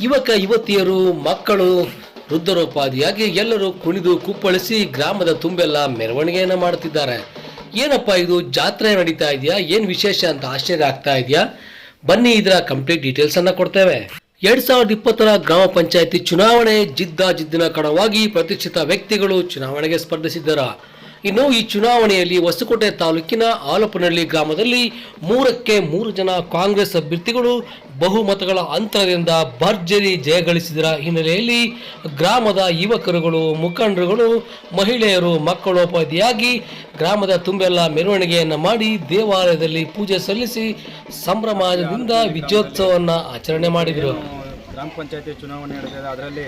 ಯುವಕ, ಯುವತಿಯರು, ಮಕ್ಕಳು, ವೃದ್ಧರೋಪಾದಿಯಾಗಿ ಎಲ್ಲರೂ ಕುಣಿದು ಕುಪ್ಪಳಿಸಿ ಗ್ರಾಮದ ತುಂಬೆಲ್ಲ ಮೆರವಣಿಗೆಯನ್ನ ಮಾಡುತ್ತಿದ್ದಾರೆ. ಏನಪ್ಪ ಇದು? ಜಾತ್ರೆ ನಡೀತಾ ಇದೆಯಾ? ಏನ್ ವಿಶೇಷ ಅಂತ ಆಶ್ಚರ್ಯ ಆಗ್ತಾ ಇದೆಯಾ? ಬನ್ನಿ ಇದರ ಕಂಪ್ಲೀಟ್ ಡೀಟೇಲ್ಸ್ ಅನ್ನ ಕೊಡ್ತೇವೆ. ಎರಡ್ ಸಾವಿರದ ಇಪ್ಪತ್ತರ ಗ್ರಾಮ ಪಂಚಾಯತಿ ಚುನಾವಣೆ ಜಿದ್ದಾಜಿದ್ದಿನ ಕಣವಾಗಿ ಪ್ರತಿಷ್ಠಿತ ವ್ಯಕ್ತಿಗಳು ಚುನಾವಣೆಗೆ ಸ್ಪರ್ಧಿಸಿದ್ದಾರೆ. ಇನ್ನು ಈ ಚುನಾವಣೆಯಲ್ಲಿ ಹೊಸಕೋಟೆ ತಾಲೂಕಿನ ಆಲಪನಹಳ್ಳಿ ಗ್ರಾಮದಲ್ಲಿ ಮೂರಕ್ಕೆ ಮೂರು ಜನ ಕಾಂಗ್ರೆಸ್ ಅಭ್ಯರ್ಥಿಗಳು ಬಹುಮತಗಳ ಅಂತರದಿಂದ ಭರ್ಜರಿ ಜಯಗಳಿಸಿದರ ಹಿನ್ನೆಲೆಯಲ್ಲಿ ಗ್ರಾಮದ ಯುವಕರುಗಳು, ಮುಖಂಡರುಗಳು, ಮಹಿಳೆಯರು, ಮಕ್ಕಳೋಪಾದಿಯಾಗಿ ಗ್ರಾಮದ ತುಂಬೆಲ್ಲ ಮೆರವಣಿಗೆಯನ್ನು ಮಾಡಿ ದೇವಾಲಯದಲ್ಲಿ ಪೂಜೆ ಸಲ್ಲಿಸಿ ಸಂಭ್ರಮದಿಂದ ವಿಜಯೋತ್ಸವವನ್ನು ಆಚರಣೆ ಮಾಡಿದರು. ಗ್ರಾಮ ಪಂಚಾಯತಿ ಚುನಾವಣೆ ನಡೆದಿದೆ. ಅದರಲ್ಲಿ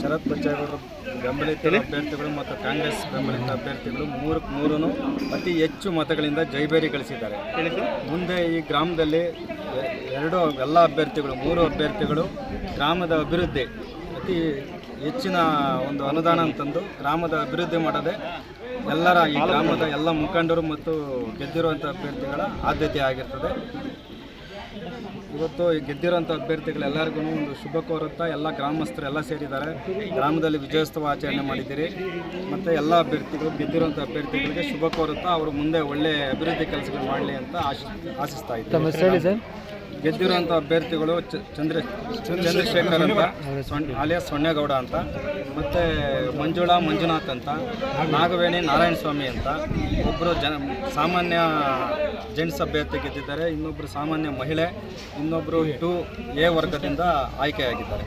ಶರತ್ ಬಚ್ಚೇಗೌಡರು ಬೆಂಬಲಿತ ಅಭ್ಯರ್ಥಿಗಳು ಮತ್ತು ಕಾಂಗ್ರೆಸ್ ಬೆಂಬಲಿತ ಅಭ್ಯರ್ಥಿಗಳು ಮೂರಕ್ಕೆ ಮೂರೂ ಅತಿ ಹೆಚ್ಚು ಮತಗಳಿಂದ ಜೈಬೇರಿ ಗಳಿಸಿದ್ದಾರೆ. ಮುಂದೆ ಈ ಗ್ರಾಮದಲ್ಲಿ ಎರಡು ಎಲ್ಲ ಅಭ್ಯರ್ಥಿಗಳು ಮೂರು ಅಭ್ಯರ್ಥಿಗಳು ಗ್ರಾಮದ ಅಭಿವೃದ್ಧಿ ಅತಿ ಹೆಚ್ಚಿನ ಒಂದು ಅನುದಾನ ಅಂತಂದು ಗ್ರಾಮದ ಅಭಿವೃದ್ಧಿ ಮಾಡದೆ ಎಲ್ಲರ ಈ ಗ್ರಾಮದ ಎಲ್ಲ ಮುಖಂಡರು ಮತ್ತು ಗೆದ್ದಿರುವಂಥ ಅಭ್ಯರ್ಥಿಗಳ ಆದ್ಯತೆ ಆಗಿರ್ತದೆ. ಇವತ್ತು ಗೆದ್ದಿರೋಂಥ ಅಭ್ಯರ್ಥಿಗಳೆಲ್ಲರಿಗೂ ಒಂದು ಶುಭ ಕೋರುತ್ತಾ ಎಲ್ಲ ಗ್ರಾಮಸ್ಥರು ಎಲ್ಲ ಸೇರಿದ್ದಾರೆ. ಗ್ರಾಮದಲ್ಲಿ ವಿಜಯೋತ್ಸವ ಆಚರಣೆ ಮಾಡಿದ್ದೀರಿ. ಮತ್ತು ಎಲ್ಲ ಅಭ್ಯರ್ಥಿಗಳು, ಗೆದ್ದಿರೋಂಥ ಅಭ್ಯರ್ಥಿಗಳಿಗೆ ಶುಭ ಕೋರುತ್ತಾ ಅವರು ಮುಂದೆ ಒಳ್ಳೆಯ ಅಭಿವೃದ್ಧಿ ಕೆಲಸಗಳು ಮಾಡಲಿ ಅಂತ ಆಶಿ ಆಶಿಸ್ತಾ ಇದ್ದಾರೆ ಗೆದ್ದಿರುವಂಥ ಅಭ್ಯರ್ಥಿಗಳು ಚಂದ್ರ ಚಂದ್ರಶೇಖರ್ ಅಂತ ಸೊಣ್- ಅಲಿಯಾಸ್ ಸೊನ್ನೇಗೌಡ ಅಂತ, ಮತ್ತು ಮಂಜುಳಾ ಮಂಜುನಾಥ್ ಅಂತ, ನಾಗವೇಣಿ ನಾರಾಯಣ ಸ್ವಾಮಿ ಅಂತ ಒಬ್ಬರು ಜನ ಸಾಮಾನ್ಯ ಜೆಂಟ್ಸ್ ಅಭ್ಯರ್ಥಿ ಗೆದ್ದಿದ್ದಾರೆ ಇನ್ನೊಬ್ಬರು ಸಾಮಾನ್ಯ ಮಹಿಳೆ ಇನ್ನೊಬ್ಬರು ಟು ಎ ವರ್ಗದಿಂದ ಆಯ್ಕೆಯಾಗಿದ್ದಾರೆ.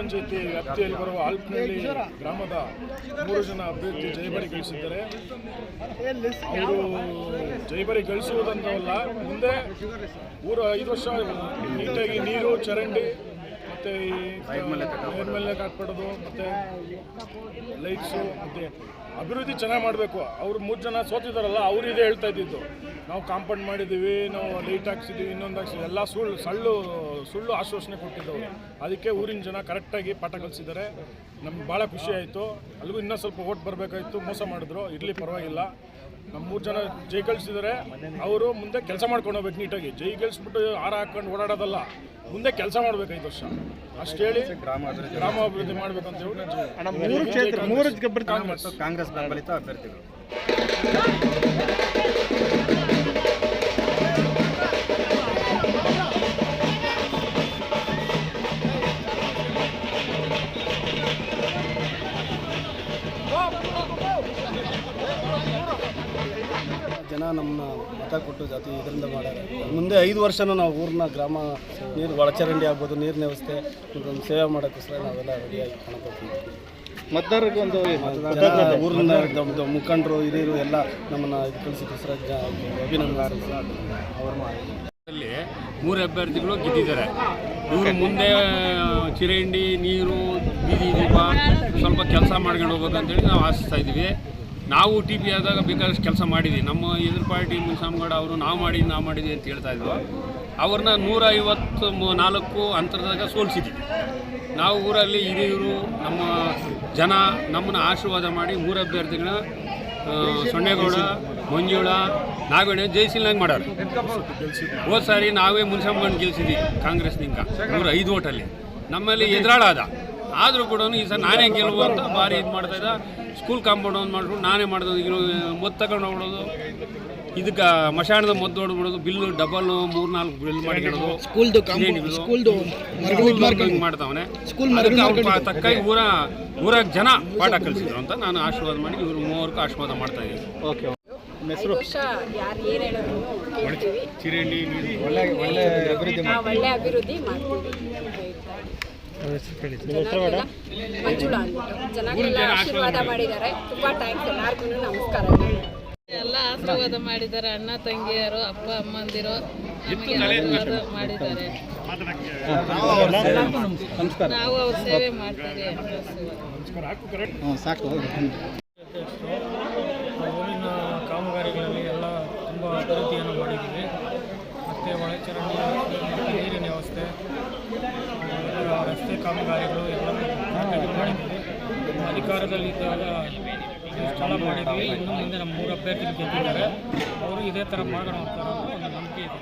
ಪಂಚಾಯತಿ ವ್ಯಾಪ್ತಿಯಲ್ಲಿ ಬರುವ ಆಲ್ಪನಹಳ್ಳಿ ಗ್ರಾಮದ ಮೂರು ಜನ ಅಭ್ಯರ್ಥಿ ಜೈಬರಿ ಗಳಿಸಿದ್ದಾರೆ. ಅವರು ಜೈಬರಿ ಗಳಿಸುವುದಂತವಲ್ಲ ಮುಂದೆ ಊರು ಐದು ವರ್ಷ ನೀಟಾಗಿ ನೀರು, ಚರಂಡಿ, ಮತ್ತು ಈ ಮೇಲೆ ಕಾಟ್ಪಡೋದು ಮತ್ತು ಲೈಟ್ಸು ಮತ್ತು ಅಭಿವೃದ್ಧಿ ಚೆನ್ನಾಗಿ ಮಾಡಬೇಕು. ಅವ್ರು ಮೂರು ಜನ ಸೋತಿದ್ದಾರಲ್ಲ ಅವರು ಇದೇ ಹೇಳ್ತಾ ಇದ್ದಿದ್ದು. ನಾವು ಕಾಂಪೌಂಡ್ ಮಾಡಿದ್ದೀವಿ ನಾವು ಲೈಟ್ ಹಾಕ್ಸಿದ್ದೀವಿ ಇನ್ನೊಂದು ಹಾಕ್ಸಿದ್ವಿ ಎಲ್ಲ ಸುಳ್ಳು ಸಳ್ಳು ಸುಳ್ಳು ಆಶ್ವಾಸನೆ ಕೊಟ್ಟಿದ್ದವು ಅದಕ್ಕೆ ಊರಿನ ಜನ ಕರೆಕ್ಟಾಗಿ ಪಾಠ ಕಲಿಸಿದ್ದಾರೆ. ನಮ್ಗೆ ಭಾಳ ಖುಷಿ ಆಯಿತು. ಅಲ್ಲಿಗೂ ಇನ್ನೂ ಸ್ವಲ್ಪ ಓಟ್ ಬರಬೇಕಾಯಿತು ಮೋಸ ಮಾಡಿದ್ರು. ಇರಲಿ ಪರವಾಗಿಲ್ಲ. ನಮ್ಮ ಮೂರು ಜನ ಜೈ ಕಳಿಸಿದರೆ ಅವರು ಮುಂದೆ ಕೆಲಸ ಮಾಡ್ಕೊಂಡು ಹೋಗ್ಬೇಕು ನೀಟಾಗಿ. ಜೈ ಗಳಿಸ್ಬಿಟ್ಟು ಹಾರ ಹಾಕೊಂಡು ಓಡಾಡೋದಲ್ಲ. ಮುಂದೆ ಕೆಲಸ ಮಾಡ್ಬೇಕು ಐದು ವರ್ಷ. ಅಷ್ಟು ಹೇಳಿ ಗ್ರಾಮ ಅಭಿವೃದ್ಧಿ ಗ್ರಾಮ ಅಭಿವೃದ್ಧಿ ಮಾಡ್ಬೇಕಂತ ಹೇಳಿ ಮೂರು ಕ್ಷೇತ್ರ ಮೂರು ಕಾಂಗ್ರೆಸ್. ಕಾಂಗ್ರೆಸ್ ಬೆಂಬಲಿತ ಅಭ್ಯರ್ಥಿಗಳು. ಜನ ನಮ್ಮನ್ನ ಮತ ಕೊಟ್ಟು ಜಾತಿ ಇದರಿಂದ ಮಾಡ್ಯಾರ. ಮುಂದೆ ಐದು ವರ್ಷನೂ ನಾವು ಊರಿನ ಗ್ರಾಮ ನೀರು ಒಳಚರಂಡಿ ಆಗ್ಬೋದು ನೀರಿನ ವ್ಯವಸ್ಥೆ ಇದೊಂದು ಸೇವೆ ಮಾಡೋಕ್ಕೋಸ್ಕರ ನಾವೆಲ್ಲ ರೆಡಿಯಾಗಿ ಒಂದು ಊರಿನ ನಮ್ಮದು ಮುಖಂಡರು ಹಿರಿಯರು ಎಲ್ಲ ನಮ್ಮನ್ನು ಇದು ಕಳಿಸಿದ್ದಕ್ಕೋಸ್ಕರ ಜ ಅಭಿನಂದನೆ ಅಲ್ಲಿ ಮೂರು ಅಭ್ಯರ್ಥಿಗಳು ಗೆದ್ದಿದ್ದಾರೆ. ಇವರು ಮುಂದೆ ಚಿರಂಡಿ ನೀರು ಬೀದಿ ದೀಪ ಸ್ವಲ್ಪ ಕೆಲಸ ಮಾಡ್ಕೊಂಡು ಹೋಗ್ಬೇಕಂತೇಳಿ ಅಂತೇಳಿ ನಾವು ಆಶಿಸ್ತಾ ಇದ್ದೀವಿ. ನಾವು ಟಿ ಪಿ ಆದಾಗ ಬೇಕಾದಷ್ಟು ಕೆಲಸ ಮಾಡಿದ್ವಿ. ನಮ್ಮ ಎದುರು ಪಾರ್ಟಿ ಮುನ್ಸಾಮ್ಗೌಡ ಅವರು ನಾವು ಮಾಡಿದ್ವಿ ನಾವು ಮಾಡಿದ್ವಿ ಅಂತ ಹೇಳ್ತಾ ಇದ್ವು ಅವ್ರನ್ನ ನೂರ ಐವತ್ತು ನಾಲ್ಕು ಅಂತರದಾಗ ಸೋಲಿಸಿದ್ವಿ. ನಾವು ಊರಲ್ಲಿ ಹಿರಿಯರು, ನಮ್ಮ ಜನ ನಮ್ಮನ್ನ ಆಶೀರ್ವಾದ ಮಾಡಿ ಮೂರು ಅಭ್ಯರ್ಥಿಗಳನ್ನ ಸೊಣ್ಣೇಗೌಡ ಮಂಜುಳ ನಾಗವೇಣಿ ಜಯಶೀಲನಾಗಿ ಮಾಡೋರು. ಹೋದ ಸಾರಿ ನಾವೇ ಮುನ್ಸಂಬಂಡ್ ಗೆಲ್ಸಿದ್ವಿ ಕಾಂಗ್ರೆಸ್ನಿಂದ ನೂರ ಐದು ಓಟಲ್ಲಿ. ನಮ್ಮಲ್ಲಿ ಎದುರಾಳ ಆದ ಆದರೂ ಕೂಡ ಈ ಸಲ ನಾನೇ ಗೆಲ್ಲುವ ಅಂತ ಭಾರಿ ಇದು ಮಾಡ್ತಾ ಇದ್ದ. ಸ್ಕೂಲ್ ಕಾಂಪೌಂಡ್ ಒಂದು ಮಾಡ್ಬಿಟ್ಟು ನಾನೇ ಮಾಡೋದು ಈಗ ಮದ್ದು ತಗೊಂಡು ಹೋಗ್ಬಿಡೋದು. ಇದಕ್ಕೆ ಮಶಾಣದ ಮದ್ದು ಹೊಡ್ಬಿಡೋದು ಬಿಲ್ಲು ಡಬಲ್ ಮೂರು ನಾಲ್ಕು ಬಿಲ್ ಮಾಡ್ಕೊಳ್ಳೋದು ಸ್ಕೂಲ್ದು ಸ್ಕೂಲ್ದು ಮಾಡ್ತಾವನೆ. ಅದಕ್ಕೆ ತಕ್ಕಾಗಿ ಊರ ಊರಾಗ ಜನ ಪಾಠ ಕಲಿಸಿದ್ರು ಅಂತ ನಾನು ಆಶೀರ್ವಾದ ಮಾಡಿ ಇವರು ಮೂವರ್ಗೂ ಆಶೀರ್ವಾದ ಮಾಡ್ತಾ ಇದ್ದೀನಿ ಓಕೆ. ಹೆಸರು? ಚಿರಣಿ ಏನು ಹೇಳಿದ್ರು ಕೇಳ್ತೀವಿ. ಚಿರಂಡಿ ಒಳ್ಳೆ ಒಳ್ಳೆ ಅಭಿವೃದ್ಧಿ ಮಾಡ್ತೀವಿ. ಮಂಜುಳಾ ಅಂದ್ಬಿಟ್ಟು ಜನಗಳೆಲ್ಲ ಆಶೀರ್ವಾದ ಮಾಡಿದ್ದಾರೆ. ತುಂಬ ಥ್ಯಾಂಕ್ಸ್ ಎಲ್ಲರಿಗೂ ನಮಸ್ಕಾರಗಳು ಎಲ್ಲ ಆಶೀರ್ವಾದ ಮಾಡಿದ್ದಾರೆ. ಅಣ್ಣ ತಂಗಿಯರು ಅಪ್ಪ ಅಮ್ಮಂದಿರು. ನಮಗೆ ಮಾಡಿದ್ದಾರೆ. ನಾವು ಅವ್ರ ಸೇವೆ ಊರಿನ ಕಾಮಗಾರಿಗಳಲ್ಲಿ ಎಲ್ಲ ತುಂಬ ಮಾಡಿದ್ದೀವಿ. ಮತ್ತೆ ಒಳಚರಂಡಿ ಮತ್ತು ನೀರಿನ ವ್ಯವಸ್ಥೆ ಆ, ರಸ್ತೆ ಕಾಮಗಾರಿಗಳು ಎಲ್ಲ ಅಧಿಕಾರದಲ್ಲಿದ್ದಾಗ ಸ್ಥಳ ಮಾಡಿದ್ವಿ. ಇನ್ನು ಮುಂದೆ ನಮ್ಮ ಮೂರು ಅಭ್ಯರ್ಥಿಗಳು ಗೆದ್ದಿದ್ದಾರೆ. ಅವರು ಇದೇ ಥರ ಮಾಡೋಣ ಅಂತ ಒಂದು ನಂಬಿಕೆ ಇದೆ.